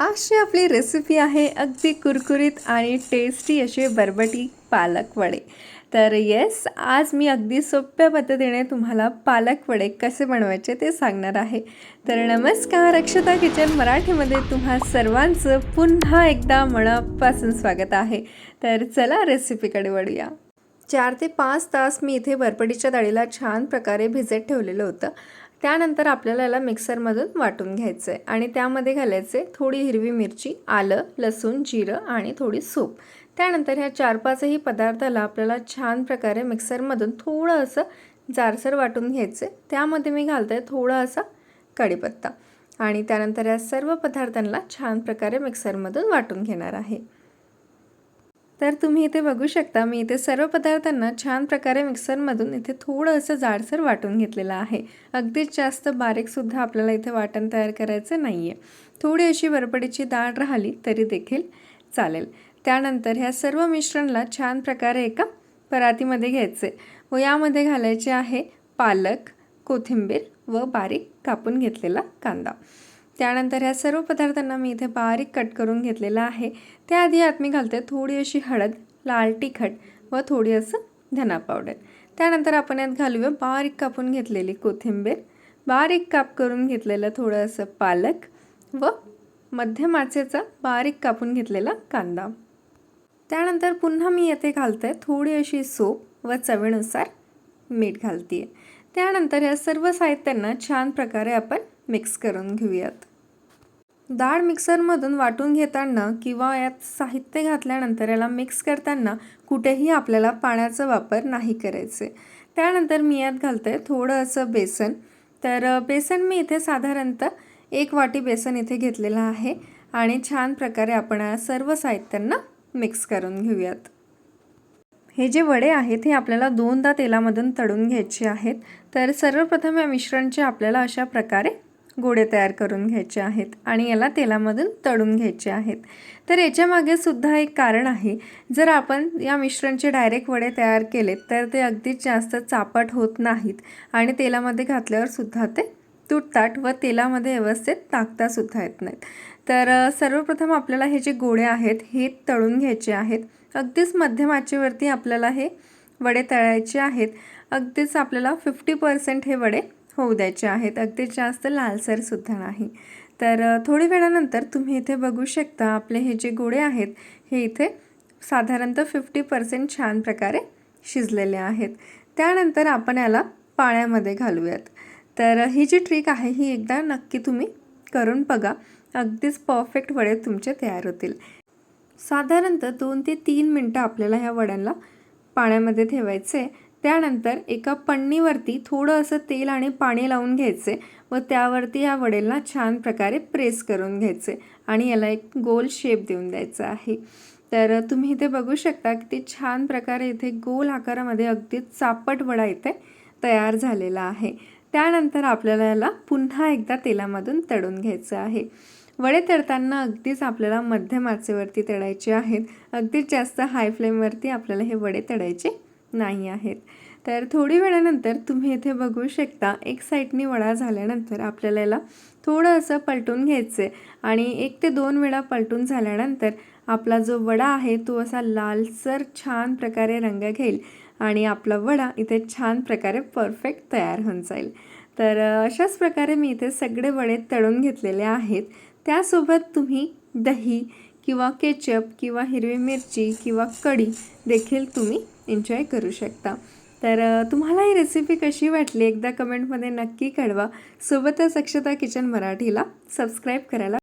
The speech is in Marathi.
आजची आपली रेसिपी आहे अगदी कुरकुरीत आणि टेस्टी असे बरबटी पालक वडे. तर येस आज मी अगदी सोप्या पद्धतीने तुम्हाला पालक वडे कसे बनवायचे ते सांगणार आहे. तर नमस्कार अक्षता किचन मराठीमध्ये तुम्हा सर्वांचं पुन्हा एकदा मनापासून स्वागत आहे. तर चला रेसिपीकडे वळूया. चार ते पाच तास मी इथे बरबडीच्या डाळीला छान प्रकारे भिजत ठेवलेलं होतं. त्यानंतर आपल्याला याला मिक्सरमधून वाटून घ्यायचं आहे आणि त्यामध्ये घालायचे थोडी हिरवी मिरची आलं लसूण जिरं आणि थोडी सूप. त्यानंतर ह्या चार पाचही पदार्थाला आपल्याला छान प्रकारे मिक्सरमधून थोडं असं जारसर वाटून घ्यायचं त्यामध्ये मी घालते थोडा असा कढीपत्ता. आणि त्यानंतर या सर्व पदार्थांना छान प्रकारे मिक्सरमधून वाटून घेणार आहे. तर तुम्ही इथे बघू शकता मी इथे सर्व पदार्थांना छान प्रकारे मिक्सरमधून इथे थोडं असं जाडसर वाटून घेतलेलं आहे. अगदीच जास्त बारीकसुद्धा आपल्याला इथे वाटण तयार करायचं नाही आहे थोडी अशी वरपडीची डाळ राहिली तरी देखील चालेल. त्यानंतर ह्या सर्व मिश्रणला छान प्रकारे एका परातीमध्ये घ्यायचे. व यामध्ये घालायचे आहे पालक कोथिंबीर व बारीक कापून घेतलेला कांदा. त्यानंतर ह्या सर्व पदार्थांना मी इथे बारीक कट करून घेतलेला आहे. त्याआधी आत मी घालते थोडी अशी हळद लाल तिखट व थोडी असं धना पावडर. त्यानंतर आपण यात घालूया बारीक कापून घेतलेली कोथिंबीर. बारीक काप करून घेतलेलं थोडं असं पालक व मध्यम आचेचा बारीक कापून घेतलेला कांदा. त्यानंतर पुन्हा मी येथे घालते थोडी अशी सोप व चवीनुसार मीठ घालते त्यानंतर या सर्व साहित्यांना छान प्रकारे आपण मिक्स करून घेऊयात. डाळ मिक्सरमधून वाटून घेताना किंवा यात साहित्य घातल्यानंतर याला मिक्स करताना कुठेही आपल्याला पाण्याचा वापर नाही करायचे. त्यानंतर मी यात घालते थोडं असं बेसन. तर बेसन मी इथे साधारणतः एक वाटी बेसन इथे घेतलेलं आहे आणि छान प्रकारे आपण या सर्व साहित्यांना मिक्स करून घेऊयात. हे जे वडे आहेत हे आपल्याला दोनदा तेलामधून तळून घ्यायचे आहेत. तर सर्वप्रथम या मिश्रणचे आपल्याला अशा प्रकारे गोडे तयार करून घ्यायचे आहेत आणि याला तेलामधून तळून घ्यायचे आहेत. तर याच्यामागे सुद्धा एक कारण आहे. जर आपण या मिश्रणचे डायरेक्ट वडे तयार केलेत तर ते अगदीच जास्त चापट होत नाहीत आणि तेलामध्ये घातल्यावर सुद्धा ते तुटतात व तेलामध्ये व्यवस्थित टाकतासुद्धा येत नाहीत. तर सर्वप्रथम आपल्याला हे जे गोळे आहेत हे तळून घ्यायचे आहेत. अगदीच मध्यम आचेवरती आपल्याला हे वडे तळायचे आहेत. अगदीच आपल्याला फिफ्टी पर्सेंट हे वडे होऊ द्यायचे आहेत. अगदी जास्त लालसरसुद्धा नाही. तर थोडी वेळानंतर तुम्ही इथे बघू शकता आपले हे जे गोळे आहेत हे इथे साधारणतः फिफ्टी पर्सेंट छान प्रकारे शिजलेले आहेत. त्यानंतर आपण याला पाण्यामध्ये घालूयात. तर ही जी ट्रिक आहे ही एकदा नक्की तुम्ही करून बघा. अगदीच परफेक्ट वडे तुमचे तयार होतील. साधारणतः दोन ते तीन मिनटं आपल्याला ह्या वड्यांना पाण्यामध्ये ठेवायचे. त्यानंतर एका पन्नीवरती थोडं असं तेल आणि पाणी लावून घ्यायचे. व त्यावरती या वडेलना छान प्रकारे प्रेस करून घ्यायचे आणि याला एक गोल शेप देऊन द्यायचा आहे. तर तुम्ही इथे बघू शकता की ते छान प्रकारे इथे गोल आकारामध्ये अगदी चापट वडा इथे तयार झालेला आहे. त्यानंतर आपल्याला याला पुन्हा एकदा तेलामधून तळून घ्यायचं आहे. वडे तळताना अगदीच आपल्याला मध्यम आचेवरती तळायचे आहेत. अगदीच जास्त हाय फ्लेमवरती आपल्याला हे वडे तळायचे नाही आहेत. तर थोडी वेळानंतर तुम्ही इथे बघू शकता एक साईडनी वडा झाल्यानंतर आपल्याला याला थोडं असं पलटून घ्यायचं आहे आणि एक ते दोन वेळा पलटून झाल्यानंतर आपला जो वडा आहे तो असा लालसर छान प्रकारे रंग घेईल आणि आपला वडा इथे छान प्रकारे परफेक्ट तयार होऊन जाईल. तर अशाच प्रकारे मी इथे सगळे वडे तळून घेतलेले आहेत. त्यासोबत तुम्ही दही किंवा केचप किंवा हिरवी मिरची किंवा कढी देखील तुम्ही एन्जॉय करू शकता. तर तुम्हाला ही रेसिपी कशी वाटली? एकदा कमेंटमध्ये नक्की कळवा. सोबतच अक्षता किचन मराठीला सबस्क्राईब करायला